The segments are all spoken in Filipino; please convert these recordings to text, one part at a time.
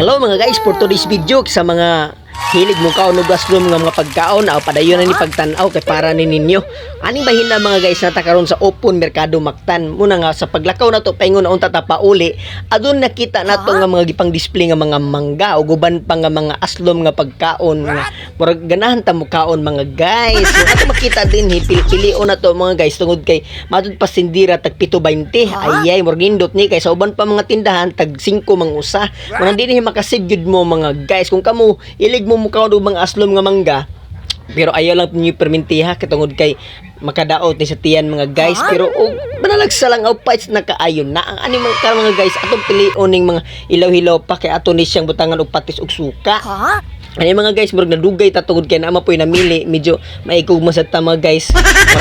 Hello mga guys, for today's video sa mga hilig mo kaon og gaslo mga mga pagkaon aw padayon na ni pagtan-aw kay para ni ninyo. Aning bahin na mga guys nata karon sa open merkado maktan. Muna nga sa paglakaw na to paingon na unta ta pauli, adun nakita nato nga mga gipang display nga mga mangga o guban pa nga mga aslom nga pagkaon nga murag ganahan ta mo kaon mga guys. So, ato makita din hi pili-pilion na to mga guys tungod kay matud pa sindira tag 7.20. Ayay murag nindot ni kay sa uban pa mga tindahan tag 5 mang usa. Murag di ni makasave gyud mo mga guys kung kamo ilig mukaon og mga aslom nga mangga. Pero ayaw lang ninyo permintiha katungod kay makadaot ni sa tiyan mga guys. Pero og banalagsa lang aw fights na kaayon na ang ani mga ka mga guys. Atong pilion ning mga ilaw-hilaw pa kay ato ni siyang butangan og patis ug suka. Ha? Ani mga guys, murag nadugay ta tungod kay naama po'y namili, medyo maikog mo sa ta mga guys.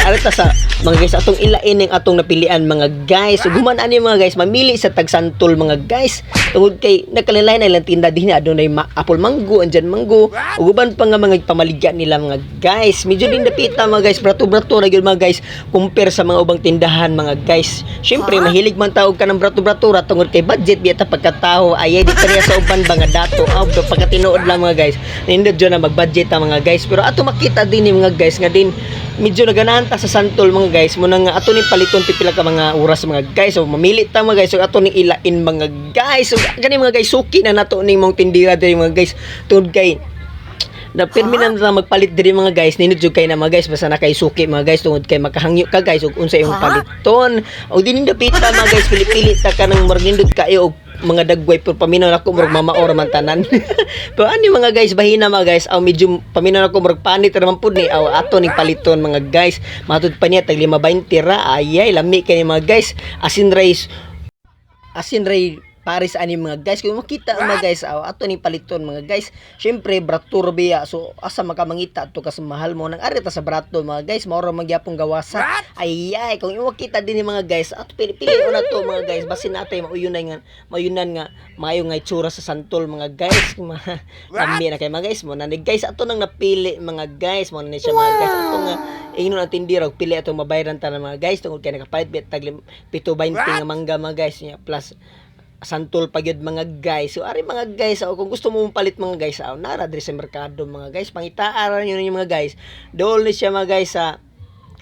Ari ta sa mga guys atong ilain ning atong napilian mga guys. Ug human ani mga guys, mamili sa tagsantol mga guys. Tungod kay nakalalay na ilang tinda dinhi adunay ma apple mango, andyan mango. Ug uban pa nga mga pamaligya nila mga guys. Medyo din dapita mga guys, brato-brato ra gyud mga guys compare sa mga ubang tindahan mga guys. Syempre mahilig man taog ka ng brato-brato ra tungod kay budget biya ta pagkataho ayay di sa uban ba nga dato aw pagkatinuod lang mga guys. Nindot dyan na mag-budget ta mga guys. Pero ato makita din ni mga guys nga din medyo naganahan ta sa santol mga guys. Mo nga ato ni paliton pipila ka mga oras mga guys. So mamili ta mga guys. So ato ni ilain mga guys. So gani mga guys suki na nato ni mong tindira diri mga guys. Tungod kay na pirmi na na magpalit diri mga guys. Ninod jud kay na mga guys basta na kay suki mga guys. Tungod kay makahangyo ka guys. Ug unsa imong paliton. Ug dinin dapita mga guys. Pili-pili ta ka nang marnindot kayo og mga dagway pero paminaw ako murag mamaor man tanan. Pero ani mga guys bahina mga guys aw medyo paminaw ako murag panit ra man pud ni aw ato ning paliton mga guys. Matud pa niya tag 520 ra ayay lami kay mga guys. Asin rice asin ray Paris ani mga guys kung makita ang mga guys aw ato ni paliton mga guys syempre bratur biya so asa makamangita to kas mahal mo nang arita sa brato mga guys mao ra magyapong gawasa ay ay kung imo makita din ni mga guys ato pili pili na to mga guys basin natay mauyunay nga mayunan nga maayo nga itsura sa santol mga guys mga lambi na kay mga guys mo na ni guys ato nang napili mga guys mo na ni siya mga guys ato nga ingnon ang tindira og pili ato mabayaran ta mga guys tungod kay nakapalit bit tag 720 nga mangga mga guys niya plus santol pa gyud mga guys. So ari mga guys, oh, kung gusto mo palit mga guys, oh, nara diri sa merkado mga guys. Pangitaaran niyo yung mga guys. Dool ni siya mga guys sa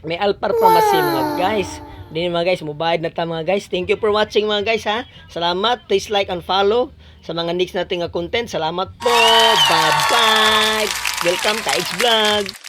may Alpar Pharmacy mga guys. Din mga guys, mubayad na ta mga guys. Thank you for watching mga guys ha. Salamat. Please like and follow sa mga next nating content. Salamat po. Bye-bye. Welcome ka X Vlog.